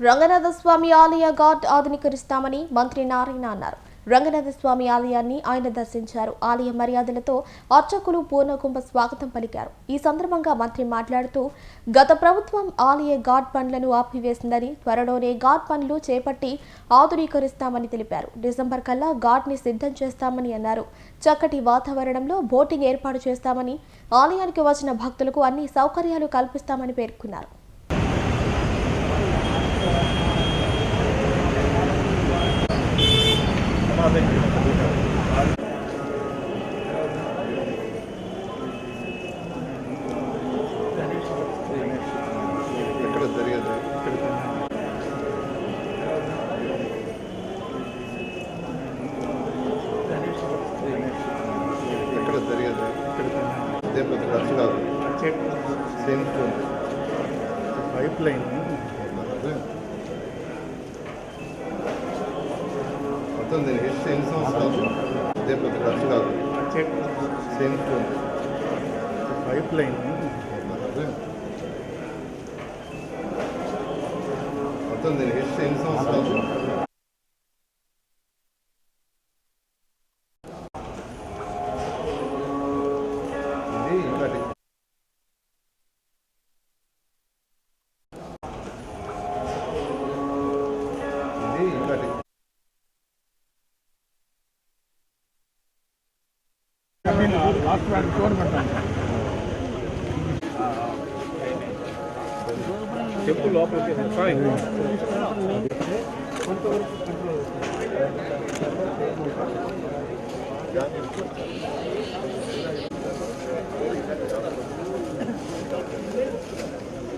రంగనాథస్వామి ఆలయ ఘాట్ ఆధునీకరిస్తామని మంత్రి నారాయణ అన్నారు. రంగనాథస్వామి ఆలయాన్ని ఆయన దర్శించారు. ఆలయ మర్యాదలతో అర్చకులు పూర్ణకుంభ స్వాగతం పలికారు. ఈ సందర్భంగా మంత్రి మాట్లాడుతూ గత ప్రభుత్వం ఆలయ ఘాట్ పనులను ఆపివేసిందని త్వరలోనే ఘాట్ పనులు చేపట్టి ఆధునీకరిస్తామని తెలిపారు. డిసెంబర్ కల్లా ఘాట్ని సిద్ధం చేస్తామని అన్నారు. చక్కటి వాతావరణంలో బోటింగ్ ఏర్పాటు చేస్తామని ఆలయానికి వచ్చిన భక్తులకు అన్ని సౌకర్యాలు కల్పిస్తామని పేర్కొన్నారు. ఎక్కడ జరిగేది ఎక్కడ జరిగేది ఇదే పెద్ద ఖర్చు కాదు same stone pipeline sense దీని హిస్టరీ ఎన్ని ఖర్చు కాదు సెన్స్ పైప్ లైన్ మొత్తం దీని హిస్టరీ ఎన్ని టెంపుల్ లోపలికి సారీ లేపావా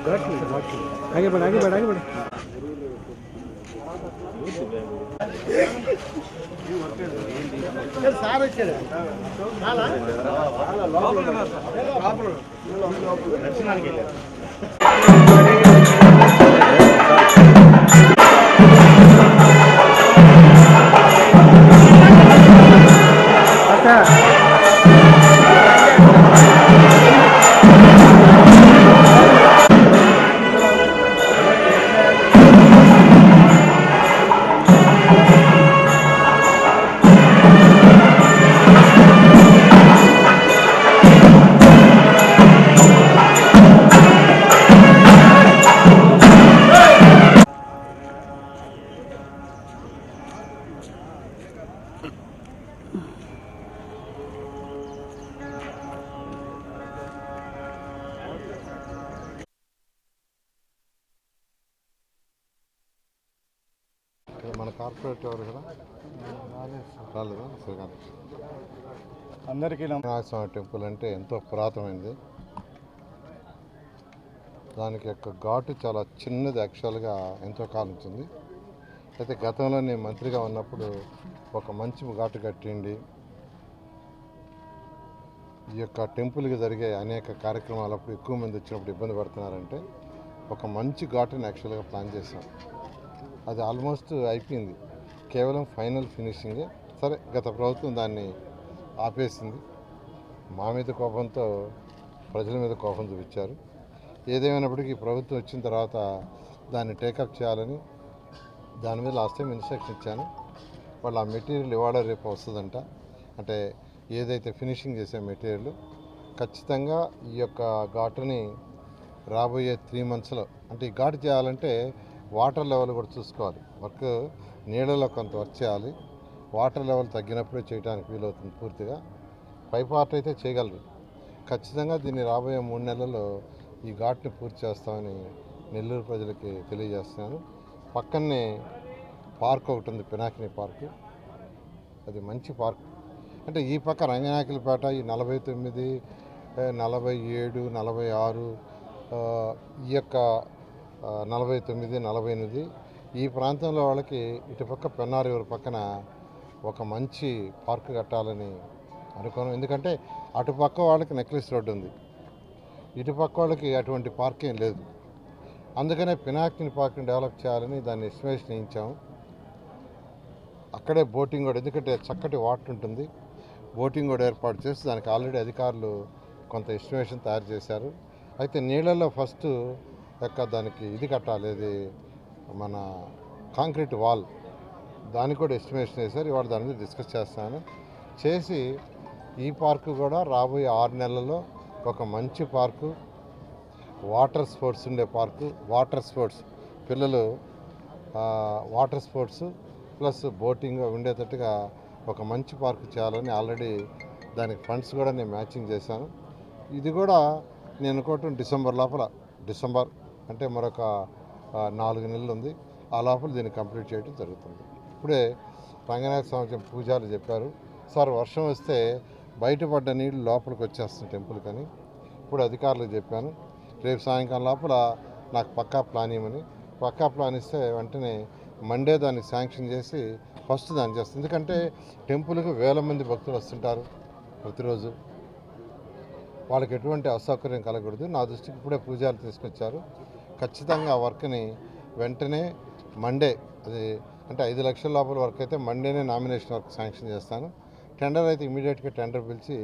షేప్ అయిపోయింది సార్ మొత్తం యూ యూ అయిపోయింది ఆగే పడ ఆగే పడ ఆగే కార్పొరేట్ ఎవరు కదా? రాలేదా? శ్రీకాంత్ అందరికీ టెంపుల్ అంటే ఎంతో పురాతనమైనది దానికి యొక్క ఘాటు చాలా చిన్నది యాక్చువల్గా ఎంతో కాలం ఉంటుంది అయితే గతంలో నేను మంత్రిగా ఉన్నప్పుడు ఒక మంచి ఘాటు కట్టిండి ఈ యొక్క టెంపుల్కి జరిగే అనేక కార్యక్రమాలప్పుడు ఎక్కువ మంది వచ్చినప్పుడు ఇబ్బంది పడుతున్నారంటే ఒక మంచి ఘాటుని యాక్చువల్గా ప్లాన్ చేశాం. అది ఆల్మోస్ట్ అయిపోయింది. కేవలం ఫైనల్ ఫినిషింగే. సరే గత ప్రభుత్వం దాన్ని ఆపేసింది. మా మీద కోపంతో ప్రజల మీద కోపం చూపించారు. ఏదేమైనప్పటికీ ప్రభుత్వం వచ్చిన తర్వాత దాన్ని టేకప్ చేయాలని దాని మీద లాస్ట్ టైం ఇన్స్ట్రక్షన్ ఇచ్చాను. వాళ్ళు ఆ మెటీరియల్ ఇవాళ రేపు వస్తుందంట. అంటే ఏదైతే ఫినిషింగ్ చేసే మెటీరియల్ ఖచ్చితంగా ఈ యొక్క ఘాటుని రాబోయే త్రీ మంత్స్లో అంటే ఈ ఘాటు చేయాలంటే వాటర్ లెవెల్ కూడా చూసుకోవాలి. వర్క్ నీళ్ళలో కొంత వర్క్ చేయాలి. వాటర్ లెవెల్ తగ్గినప్పుడే చేయడానికి వీలవుతుంది పూర్తిగా. పై పార్ట్ అయితే చేయగలరు. ఖచ్చితంగా దీన్ని రాబోయే మూడు నెలల్లో ఈ ఘాట్ని పూర్తి చేస్తామని నెల్లూరు ప్రజలకి తెలియజేస్తున్నాను. పక్కనే పార్క్ ఒకటి ఉంది పినాకిని పార్క్. అది మంచి పార్క్. అంటే ఈ పక్క రంగనాయకులపేట ఈ నలభై తొమ్మిది నలభై ఏడు నలభై ఆరు ఈ యొక్క నలభై తొమ్మిది నలభై ఎనిమిది. ఈ ప్రాంతంలో వాళ్ళకి ఇటుపక్క పెన్నారివర్ పక్కన ఒక మంచి పార్క్ కట్టాలని అనుకున్నాం ఎందుకంటే అటుపక్క వాళ్ళకి నెక్లెస్ రోడ్డు ఉంది. ఇటుపక్క వాళ్ళకి అటువంటి పార్క్ ఏం లేదు. అందుకనే పినాకిని పార్క్ని డెవలప్ చేయాలని దాన్ని ఎస్టిమేషన్ ఇచ్చాము అక్కడే బోటింగ్ కూడా ఎందుకంటే చక్కటి వాటర్ ఉంటుంది. బోటింగ్ కూడా ఏర్పాటు చేసి దానికి ఆల్రెడీ అధికారులు కొంత ఎస్టిమేషన్ తయారు చేశారు. అయితే నీళ్ళల్లో ఫస్ట్ యొక్క దానికి ఇది కట్టాలి ఇది మన కాంక్రీట్ వాల్. దానికి కూడా ఎస్టిమేషన్ వేశారు ఇవాళ దాని మీద డిస్కస్ చేస్తాను. చేసి ఈ పార్కు కూడా రాబోయే ఆరు నెలల్లో ఒక మంచి పార్కు వాటర్ స్పోర్ట్స్ ఉండే పార్కు వాటర్ స్పోర్ట్స్. పిల్లలు వాటర్ స్పోర్ట్స్ ప్లస్ బోటింగ్ ఉండేటట్టుగా ఒక మంచి పార్క్ చేయాలని ఆల్రెడీ దానికి ఫండ్స్ కూడా నేను మ్యాచింగ్ చేశాను. ఇది కూడా నేను అనుకోవటం డిసెంబర్ లోపల డిసెంబర్ అంటే మరొక నాలుగు నెలలు ఉంది. ఆ లోపల దీన్ని కంప్లీట్ చేయడం జరుగుతుంది. ఇప్పుడే రంగనాథ స్వామి పూజారులు చెప్పారు సార్ వర్షం వస్తే బయటపడ్డ నీళ్ళు లోపలికి వచ్చేస్తుంది టెంపుల్ కానీ. ఇప్పుడు అధికారులకు చెప్పాను రేపు సాయంకాలం లోపల నాకు పక్కా ప్లాన్ ఇవ్వమని. పక్కా ప్లాన్ ఇస్తే వెంటనే మండే దాన్ని శాంక్షన్ చేసి ఫస్ట్ దాన్ని చేస్తుంది ఎందుకంటే టెంపుల్కి వేల మంది భక్తులు వస్తుంటారు ప్రతిరోజు. వాళ్ళకి ఎటువంటి అసౌకర్యం కలగకూడదు. నా దృష్టికి ఇప్పుడే పూజాలు తీసుకొచ్చారు. ఖచ్చితంగా ఆ వర్క్ని వెంటనే మండే అది అంటే ఐదు లక్షల లోపల వర్క్ అయితే మండేనే నామినేషన్ వర్క్ శాంక్షన్ చేస్తాను. టెండర్ అయితే ఇమీడియట్గా టెండర్ పిలిచి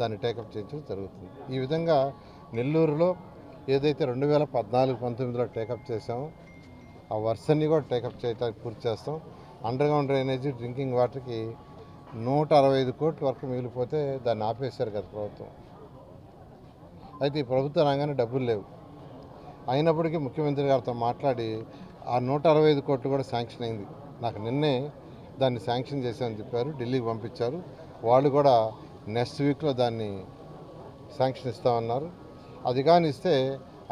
దాన్ని టేకప్ చేయించడం జరుగుతుంది. ఈ విధంగా నెల్లూరులో ఏదైతే రెండు వేల పద్నాలుగు పంతొమ్మిదిలో టేకప్ చేసామో ఆ వర్షన్ని కూడా టేకప్ చేయడానికి పూర్తి చేస్తాం. అండర్గ్రౌండ్ డ్రైనేజీ డ్రింకింగ్ వాటర్కి నూట అరవై ఐదు కోట్ల వరకు మిగిలిపోతే దాన్ని ఆపేశారు కదా ప్రభుత్వం. అయితే ఈ ప్రభుత్వ రంగానే డబ్బులు లేవు. అయినప్పటికీ ముఖ్యమంత్రి గారితో మాట్లాడి ఆ నూట అరవై ఐదు కోట్లు కూడా శాంక్షన్ అయింది. నాకు నిన్నే దాన్ని శాంక్షన్ చేశామని చెప్పారు ఢిల్లీకి పంపించారు. వాళ్ళు కూడా నెక్స్ట్ వీక్లో దాన్ని శాంక్షన్ ఇస్తామన్నారు. అది కానీ ఇస్తే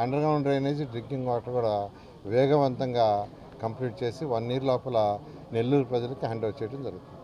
అండర్ డ్రైనేజ్ డ్రింకింగ్ వాటర్ కూడా వేగవంతంగా కంప్లీట్ చేసి వన్ ఇయర్ లోపల నెల్లూరు ప్రజలకి హ్యాండ్ ఓవర్ చేయడం జరుగుతుంది.